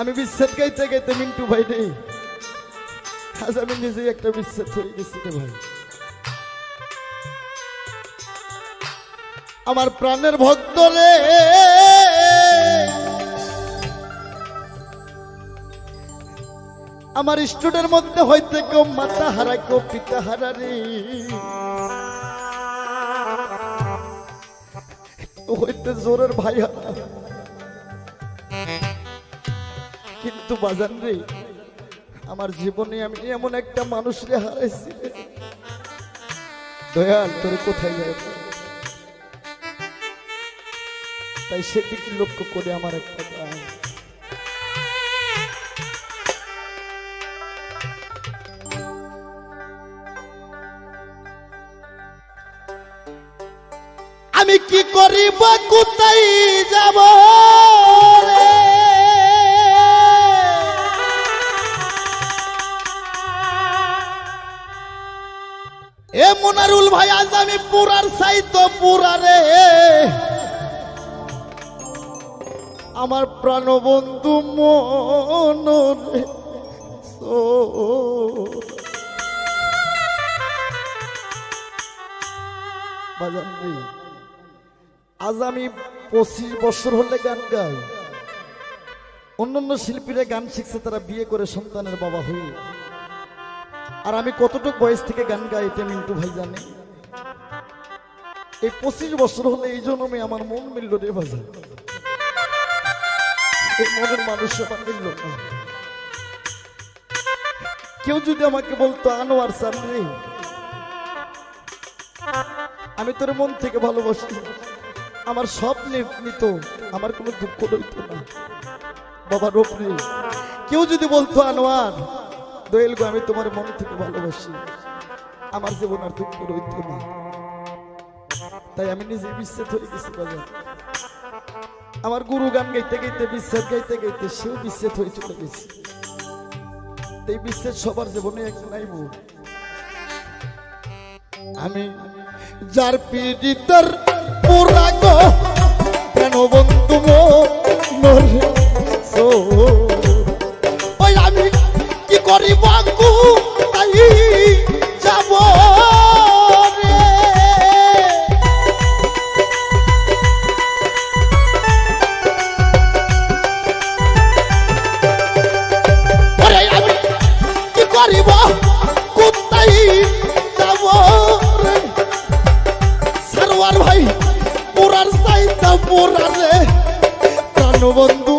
আমি বিচ্ছেদ গাইতে গাইতে মিন্টু ভাই নেই। আজ আমি নিজেই একটা বিচ্ছেদ হয়ে গেছি ভাই। আমার প্রাণের ভক্ত রে। আমার স্টুডের মধ্যে হইতে কেউ মাতা হারা কেউ পিতা হারা রে। হইতে জোরের ভাই হারা। কিন্তু বাজান রে। আমার জীবনে আমি এমন একটা মানুষ রে, হারাইছি দয়াল, তোর কোথায় যায়? তাই সেদিকে লক্ষ্য করে আমার একটা গান। আমি কি করিব, কোথায় যাব রে? এ মোনারুল ভাই, আজ আমি পুরার সাইতো পুরা রে। আমার প্রাণবন্ধু মন। আজ আমি পঁচিশ বছর হলে গান গাই। অন্যান্য শিল্পীরা গান শিখছে, তারা বিয়ে করে সন্তানের বাবা হয়ে। আর আমি কতটুকু বয়স থেকে গান গাই এটা মিন্টু ভাই জানে? এই পঁচিশ বছর হলে এই জন্মে আমার মন মিলল রে বাজার। এই মনের মানুষ আমার মিলল কেউ যদি আমাকে বলতো, আনোয়ার স্যার রে আমি তোর মন থেকে ভালোবাসি। আমার সব নিত, আমার কোনো দুঃখ রইতো না। বাবা রোপরে কেউ যদি বলতো, আনোয়ার দোয়েল গো, আমি তোমার মন থেকে ভালোবাসি। আমার জীবন আর দুঃখ রইতো না। তাই আমি নিজে বিচ্ছেদ হয়ে গেছি বাজার। আমার গুরু গান গাইতে গাইতে বিচ্ছেদ গাইতে গাইতে সেও বিচ্ছেদ হয়ে চলে গেছে। এই বিচ্ছেদ সবার জীবনে এক নাইব আমি যার পীড়িতর পুরা গো করিব কোথায় যাব রে। সারোয়ার ভাই পুরার সাইতা পুরারে প্রাণ বন্ধু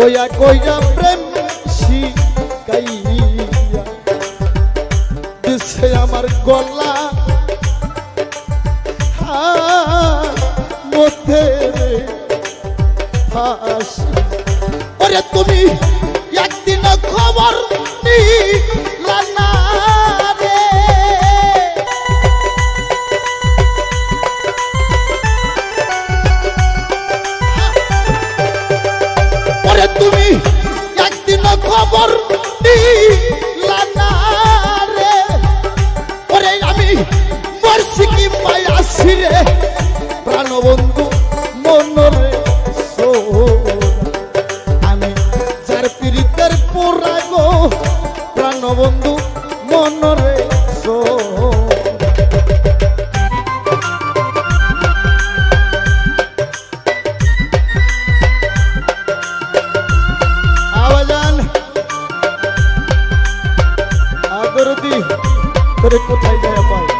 কয়া কইরা প্রেম শিকাইয়া। দিছে আমার গলা। মধ্যে। ওরে তুমি একদিন খবর নিলা না। তোরে কোথায় যায় পাই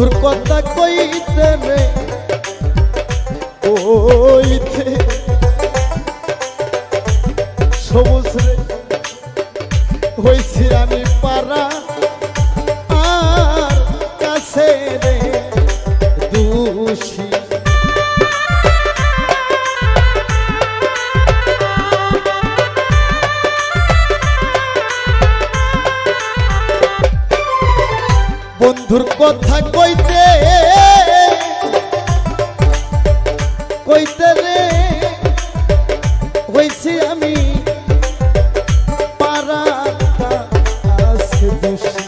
বন্ধুর কথা কইতে রে ওইতে সবুজ বন্ধুর কথা কইতে কইতে রে হইছি আমি পারা আছে দোষী।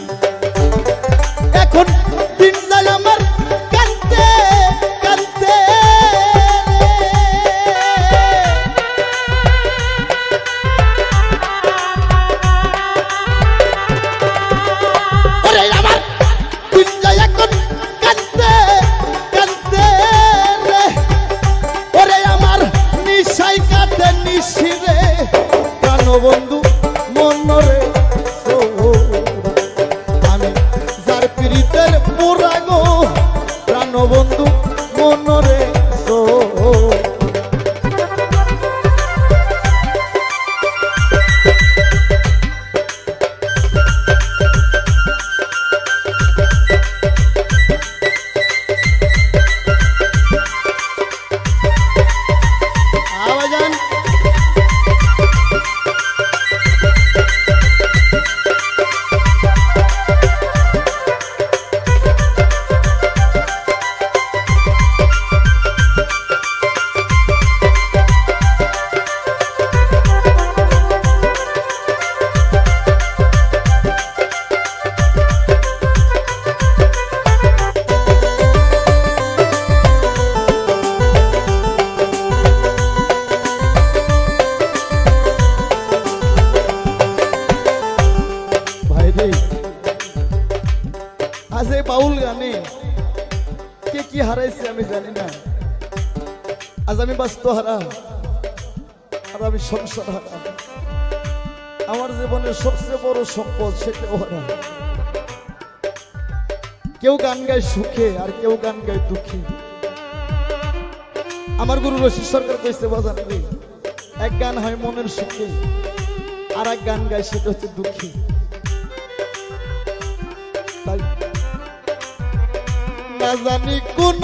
বন্ধু বাস্তু হারা আর আমি সংসার হারা আমার জীবনের সবচেয়ে বড় সম্পদ সেটাও হারা কেউ গান গায় সুখে, আর কেউ গান গায় দুঃখে। আমার গুরু রশি সরকার কইছে, বাজান এক গান হয় মনের সুখে, আর এক গান গায় সেটা হচ্ছে দুঃখী। না জানি কোন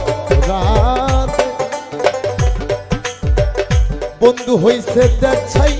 হইছে দেখাই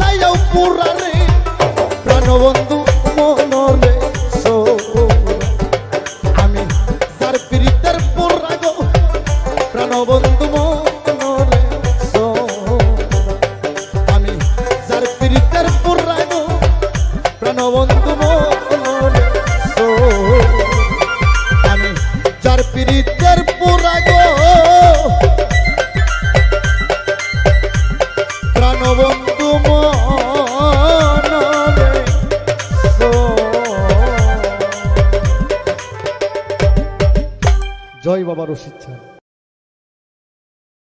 ছাইয়াও পুরারে প্রাণবন্ধু